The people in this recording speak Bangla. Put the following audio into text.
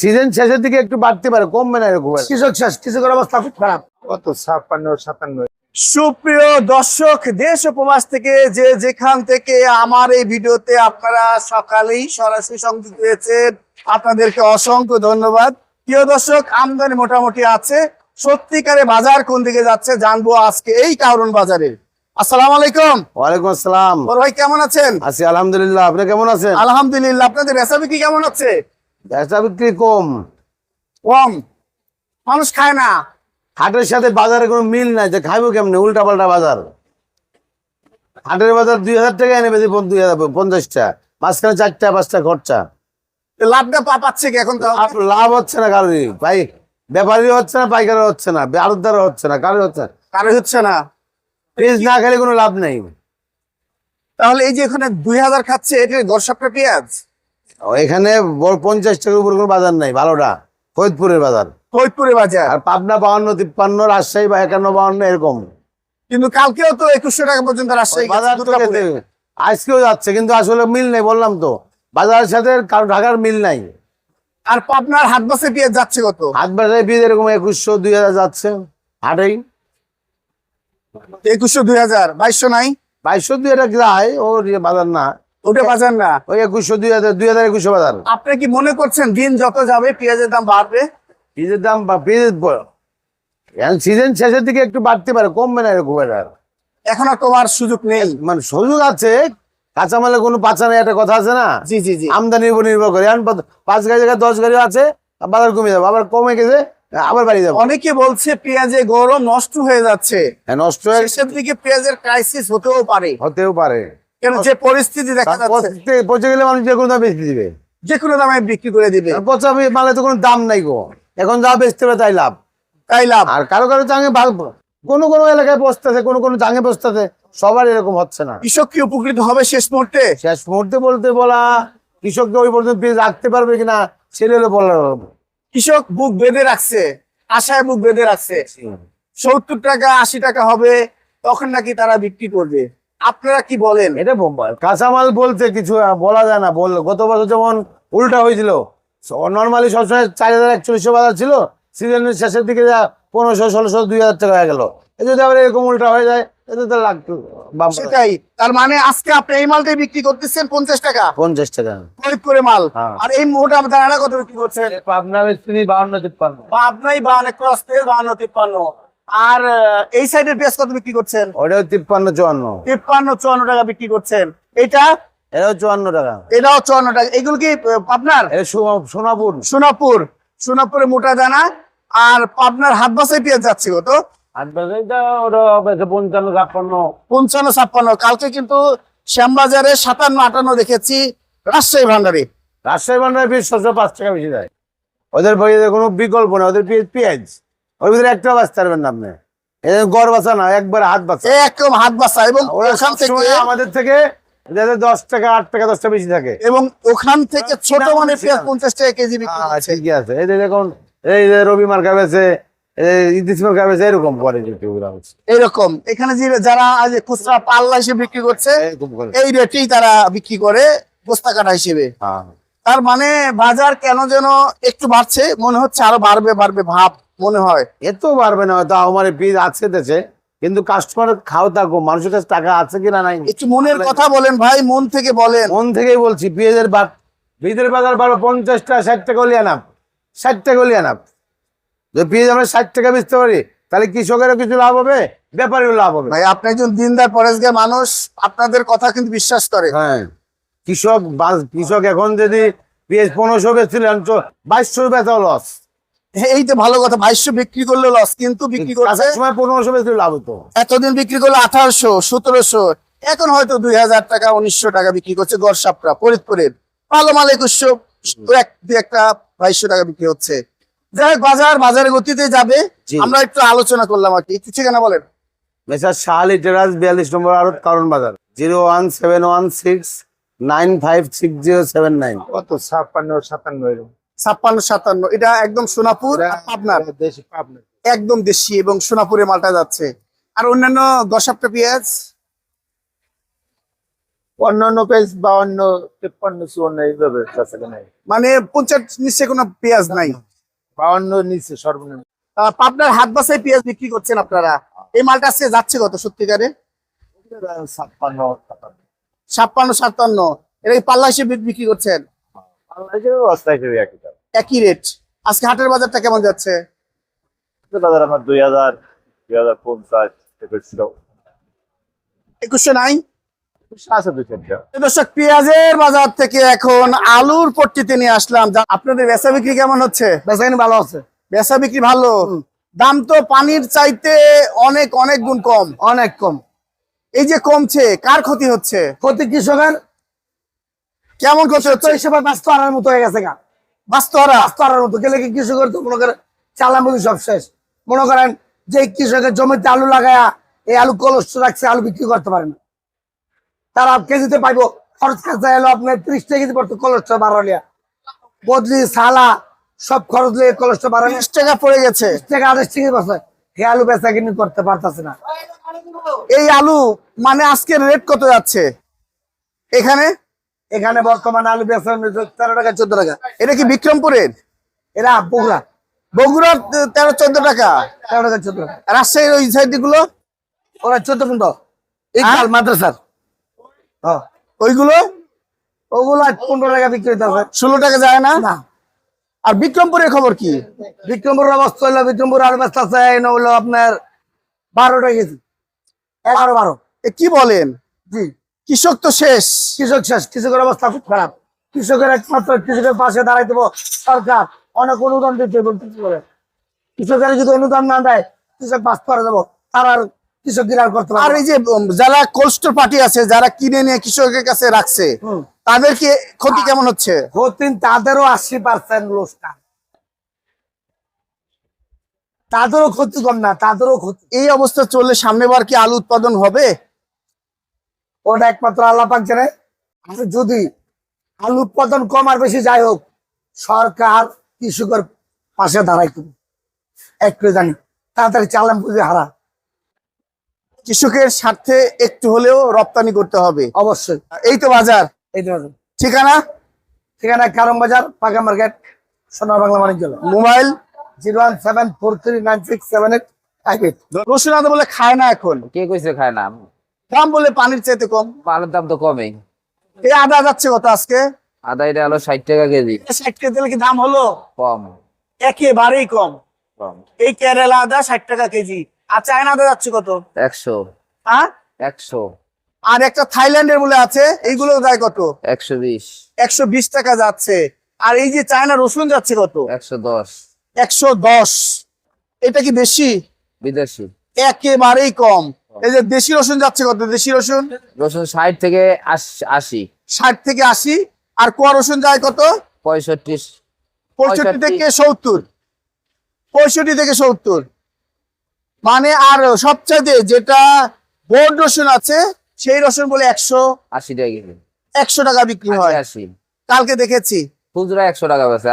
সিজন শেষের দিকে একটু বাড়তে পারে কমবে না এরকম কৃষক শেষ কৃষকের অবস্থা খুব খারাপ। কত ছাপ্পান্ন সাতান্ন। সুপ্রিয় দর্শক দেশ থেকে যে যেখান থেকে আমার এই ভিডিওতে আপনারা সকালেই সরাসরি সংযুক্ত হয়েছেন আপনাদেরকে অসংখ্য ধন্যবাদ। প্রিয় দর্শক আমদানি মোটামুটি আছে। সত্যিকারে বাজার কোন দিকে যাচ্ছে জানব আজকে এই কারণ বাজারে। আসসালাম আলাইকুম। ওয়ালাইকুম আসসালাম। ভাই কেমন আছেন? আছি আলহামদুলিল্লাহ। আপনি কেমন আছেন? আলহামদুলিল্লাহ আপনাদের বেচা কি কেমন হচ্ছে বেচা বিক্রি কম। কম। মানুষ খায় না। হাটের সাথে বাজারে কোনো মিল নাই যে খাইবো কেমনে? উল্টা পাল্টা বাজার। হাটের বাজার দুই হাজার টাকা এনে বেশি দুই হাজার পঞ্চাশটা। মাঝখানে চারটা পাঁচটা খরচা লাভটা পা পাচ্ছে কি এখন তো লাভ হচ্ছে না কারোরই। ভাই ব্যাপারী হচ্ছে না পাইকারও হচ্ছে না আড়তদারও হচ্ছে না কারোর হচ্ছে না। কারও হচ্ছে না। পেঁয়াজ না খেলে কোনো লাভ নেই। তাহলে এই যে এখানে দুই হাজার খাচ্ছে এটা দর্শকটা পেঁয়াজ? ও, এখানে বড় পঞ্চাশ টাকার উপর কোনো বাজার নাই ভালোটা। ফরিদপুরের বাজার। ফরিদপুরে বাজার? আর পাবনা বাউন্ন তিপ্পান্ন রাজশাহী বা একান্ন বাউন্ন এরকম। কিন্তু কালকেও তো একুশশো টাকা পর্যন্ত রাজশাহী বাজার। আজকেও যাচ্ছে কিন্তু আসলে মিল নেই বললাম তো। বাজারের সাথে কারও ঢাকার মিল নাই। আর পাবনার হাট বাসে পেঁয়াজ যাচ্ছে কত? হাট বাজারে বীজ এরকম একুশশো দুই হাজার যাচ্ছে হাটেই। একুশশো দুই হাজার বাইশশো নাই? বাইশশো দুই হাজার যায় ওর ইয়ে বাজার না। ওটা বাজার না। ওই একুশশো দুই হাজার দুই হাজার একুশশো বাজার। আপনি কি মনে করছেন দিন যত যাবে পেঁয়াজের দাম বাড়বে? বীজের দাম বা সিজন শেষের দিকে একটু বাড়তে পারে কমবে না এরকম এখন আর তোমার সুযোগ নেই। মানে সুযোগ আছে কাঁচামালে কোনো পাচা নেই একটা কথা আছে না? জি জি জি। আমদানির উপর নির্ভর করে। এখন পাঁচ- গাড়ি জায়গায় দশ গাড়ি আছে বাজার কমে যাবে আবার কমে গেছে আবার বাড়ি যাবে। অনেকে বলছে পেঁয়াজে গরম নষ্ট হয়ে যাচ্ছে। হ্যাঁ, নষ্ট হয়ে শেষের দিকে পেঁয়াজের ক্রাইসিস হতেও পারে। হতেও পারে। যে পরিস্থিতি দেখা যাচ্ছে? পচে গেলে মানুষ যে কোনো দাম বেচতে দিবে। যে কোনো দামে বিক্রি করে দিবে। পচা মালে তো কোনো দাম নাই গো। এখন যা বেচতে হবে তাই লাভ। তাই লাভ। আর কারও কারও চাঙে কোনো কোনো এলাকায় বসতেছে কোনো কোনো চাঙে বসতেছে সবার এরকম হচ্ছে না। কৃষক কি উপকৃত হবে শেষ মুহূর্তে? শেষ মুহূর্তে বলতে বলা কৃষককে ওই পর্যন্ত রাখতে পারবে কিনা সেটা হলো বলার কৃষক বুক বেঁধে রাখছে আশায় বুক বেঁধে রাখছে। সত্তর টাকা আশি টাকা হবে তখন নাকি তারা বিক্রি করবে। আপনারা কি বলেন? এটা কাঁচামাল বলতে কিছু বলা যায় না। বল গত বছর যেমন উল্টা হয়েছিল। নর্মালি সবসময় চার হাজার একচল্লিশশো বাজার ছিল। সিজনের শেষের দিকে যা পনেরোশো ষোলোশো দুই হাজার টাকা হয়ে গেল। যদি আবার এরকম উল্টা হয়ে যায় এতে তো লাগতো। সেটাই। তার মানে আজকে আপনি এই মালটাই বিক্রি করতেছেন পঞ্চাশ টাকা। পঞ্চাশ টাকা। প্রয়োগ করে মাল। হ্যাঁ। আর এই মোটা দাঁড়া কত বিক্রি করছেন। পাবনা মিস্ত্রি বাউন্ন তিপ্পান্ন। আপনাই বাহান্ন ক্রস পেয়ে বাহান্ন তিপ্পান্ন। আর এই সাইডের পেঁয়াজ কত বিক্রি করছেন? ওটা তিপ্পান্ন চুয়ান্ন। তিপ্পান্ন চুয়ান্ন টাকা বিক্রি করছেন। এটা? এটাও চুয়ান্ন টাকা। এটাও চুয়ান্ন টাকা। এগুলো কি আপনার? সোনাপুর। সোনাপুর। সোনাপুরে মোটা দানা। আর পাবনার হাত বাসায় পেঁয়াজ যাচ্ছে কত? পঞ্চান্ন ছাপ্পান্ন। পঞ্চান্ন ছাপ্পান্ন। কালকে কিন্তু শ্যামবাজারে সাতান্ন আটান্ন দেখেছি। রাজশাহী ভান্ডারে। রাজশাহী বান্ডার পিস ছশো পাঁচ টাকা বেশি দেয়। ওদের কোনো বিকল্প নেই। ওদের পেঁয়াজ। ওর ভিতরে একটা বাঁচতে পারবেন না আপনি। গড় বাঁচা না একবার হাত বাঁচা। একদম হাত বাসা এবং ওখান থেকে আমাদের থেকে দশ টাকা আট টাকা দশটা বেশি থাকে। এবং ওখান থেকে ছোট মানে পেঁয়াজ পঞ্চাশ টাকা কেজি করছে। ঠিকই আছে। এই যে দেখুন এই যে রবি মার্কা বেছে এরকম করে এরকম। এখানে যে যারা খুচরা পাল্লা হিসেবে বিক্রি করছে এই রেটেই তারা বিক্রি করে বস্তা কাটা হিসেবে। হ্যাঁ। তার মানে বাজার কেন যেন একটু বাড়ছে মনে হচ্ছে আরও বাড়বে বাড়বে ভাব। মনে হয় এত পারবে না হয়তো আমার বীজ আছে দেশে কিন্তু কাস্টমার খাও থাকো মানুষের কাছে টাকা আছে কিনা নাই। একটু মনের কথা বলেন ভাই মন থেকে বলেন। মন থেকেই বলছি পেঁয়াজের বাদ বীজের বাজার বাড়বে পঞ্চাশটা ষাট টাকা হলে আনাপ ষাট টাকা হলে আনাপ যদি পেঁয়াজ আমরা ষাট টাকা বেচতে পারি তাহলে কৃষকেরও কিছু লাভ হবে ব্যাপারীও লাভ হবে। ভাই আপনি একজন দিনদার পরেশগার মানুষ আপনাদের কথা কিন্তু বিশ্বাস করে। হ্যাঁ কৃষক কৃষক এখন যদি পেঁয়াজ পনেরোশো বেচছিলেন বাইশশো বেচা লস এই তো ভালো কথা বাইশশো বিক্রি করলে লস কিন্তু বিক্রি করছে সময় পনেরোশো বেচলে লাভ হতো। এতদিন বিক্রি করলে আঠারোশো সতেরোশো এখন হয়তো দুই হাজার টাকা উনিশশো টাকা বিক্রি করছে গড়সাপটা ফরিদপুরের। ভালো মাল একুশশো এক একটা বাইশশো টাকা বিক্রি হচ্ছে। যাই বাজার বাজারের গতিতে যাবে। আমরা একটু আলোচনা করলাম আর কি। একটু ঠিকানা বলেন। মেসার টেরাস বিয়াল্লিশ নম্বর আরত কারণ বাজার। Zero one seven one six nine five six zero seven nine. কত? ছাপ্পান্ন সাতান্ন এরকম। ছাপ্পান্ন সাতান্ন। এটা একদম সোনাপুর পাবনার একদম দেশি এবং সোনাপুরে মালটা যাচ্ছে। আর অন্যান্য গসাপটা পেঁয়াজ? অন্যান্য পেজ বা তেপ্পান্ন চুয়ান্ন এইভাবে মানে পঞ্চাশ নিচে কোনো পেঁয়াজ নাই। বাউন্ন নিচে সর্বনিম্ন। পাবনার হাট বাসায় পেঁয়াজ বিক্রি করছেন আপনারা। এই মালটা আজকে যাচ্ছে কত সত্যিকারে? ছাপ্পান্ন সাতান্ন। ছাপ্পান্ন সাতান্ন। এটা পাল্লা হিসেবে বিক্রি করছেন? অবস্থা হিসেবে একই দাম একই রেট আজকে হাটের বাজারটা কেমন যাচ্ছে? বাজার আমার দুই হাজার দুই হাজার পঞ্চাশ একুশশো একুশশো নাই দর্শক পেঁয়াজের বাজার থেকে এখন আলুর পট্টিতে নিয়ে আসলাম। আপনাদের বেচা বিক্রি কেমন হচ্ছে? ভালো আছে। বেচা বিক্রি ভালো? দাম তো পানির চাইতে অনেক অনেক গুণ কম। অনেক কম। এই যে কমছে কার ক্ষতি হচ্ছে? ক্ষতি কৃষকের কেমন ক্ষতি তো হচ্ছে? হিসেবে ব্যস্ত আনার মতো হয়ে গেছে গা। বাস্তবরা ব্যস্ত আনার মতো। গেলে কি কৃষকের তো মনে করেন চালামুখি সব শেষ। মনে করেন যে কৃষকের জমিতে আলু লাগায়া এই আলু কলস্ট রাখছে আলু বিক্রি করতে পারে না। তারা কেজিতে পাইবো খরচ খরচা এলো আপনার ত্রিশ টাকা কেজি পড়তো কলস্ট বাড়ালিয়া বদলি সালা সব খরচ কলস্ট বাড়ালিয়া বিশ টাকা পড়ে গেছে। টাকা আঠাশ টাকা বসে হে আলু বেচা কিনি করতে পারতাছে না। এই আলু মানে আজকের রেট কত যাচ্ছে? এখানে এখানে বর্তমানে আলু বেচা তেরো টাকা চোদ্দ টাকা। এটা কি বিক্রমপুরের? এরা বগুড়া। বগুড়া তেরো চোদ্দ টাকা। তেরো টাকা চোদ্দ টাকা। রাজশাহীর ওই সাইডগুলো ওরা চোদ্দ পনেরো এই? কাল মাদ্রাসার। ওইগুলো? ওগুলো পনেরো টাকা বিক্রি হইতে হবে ষোলো টাকা যায় না? আর বিক্রমপুরের খবর কি? বিক্রমপুর অবস্থা হইল বিক্রমপুর আলু আছে এনে হইল আপনার বারো টাকা কেজি। এগারো বারো। এ কি বলেন? জি। কৃষক তো শেষ। কৃষক শেষ। কৃষকের অবস্থা খুব খারাপ। কৃষকের একমাত্র কৃষকের পাশে দাঁড়াই দেবো সরকার। অনেক অনুদান দিতে বলতে পারে কৃষকের যদি অনুদান না দেয় কৃষক বাস করে দেবো। তার আর করতে আর এই যে যারা কোল্ড পার্টি আছে যারা কিনে নিয়ে কৃষকের কাছে রাখছে তাদেরকে ক্ষতি কেমন হচ্ছে? তাদেরও আশি পার্সেন্ট লোকসান। তাদেরও ক্ষতি কম না তাদেরও ক্ষতি। এই অবস্থা চললে সামনেবার কি আলু উৎপাদন হবে? ওটা একমাত্র আল্লাহ পাক জানে। আর যদি আলু উৎপাদন কম আর বেশি যাই হোক সরকার কৃষকের পাশে দাঁড়াই তুমি একটু জানি তাড়াতাড়ি চালাম পুঁজি হারা। কৃষকের স্বার্থে একটু হলেও রপ্তানি করতে হবে। অবশ্যই। এই তো বাজার। এই তো বাজার। ঠিকানা? ঠিকানা কারম বাজার পাকা market Sonar Bangla Banijya. Mobile? Zero one seven four three nine six seven eight five eight. রসুন আদা বলে খায় না এখন। কে কইছে খায় না? দাম বলে পানির চাইতে কম। পালের দাম তো কমেই। এই আদা যাচ্ছে কত আজকে? আদা এটা হলো ষাট টাকা কেজি। ষাট কেজি দিলে কি দাম হলো? কম। একেবারেই কম। কম। এই কেরালা আদা ষাট টাকা কেজি। আর চায়না আদা যাচ্ছে কত? একশো। হ্যাঁ? একশো। আর একটা থাইল্যান্ডের বলে আছে এইগুলো যায় কত? একশো বিশ। একশো বিশ টাকা যাচ্ছে। আর এই যে চায়না রসুন যাচ্ছে কত? একশো দশ। একশো দশ। এটা কি বেশি বিদেশি। একেবারেই কম। এই যে দেশি রসুন যাচ্ছে কত? দেশি রসুন? রসুন ষাট থেকে আশি ষাট থেকে আশি। আর কোয়া রসুন যায় কত? পঁয়ষট্টি। পঁয়ষট্টি। থেকে সত্তর। পঁয়ষট্টি থেকে সত্তর। মানে আর সবচাইতে যেটা বোর্ড রসুন আছে সেই রসুন বলে একশো আশি টাকা একশো টাকা বিক্রি হয়। কালকে দেখেছি। খুচরা একশো টাকা বেছে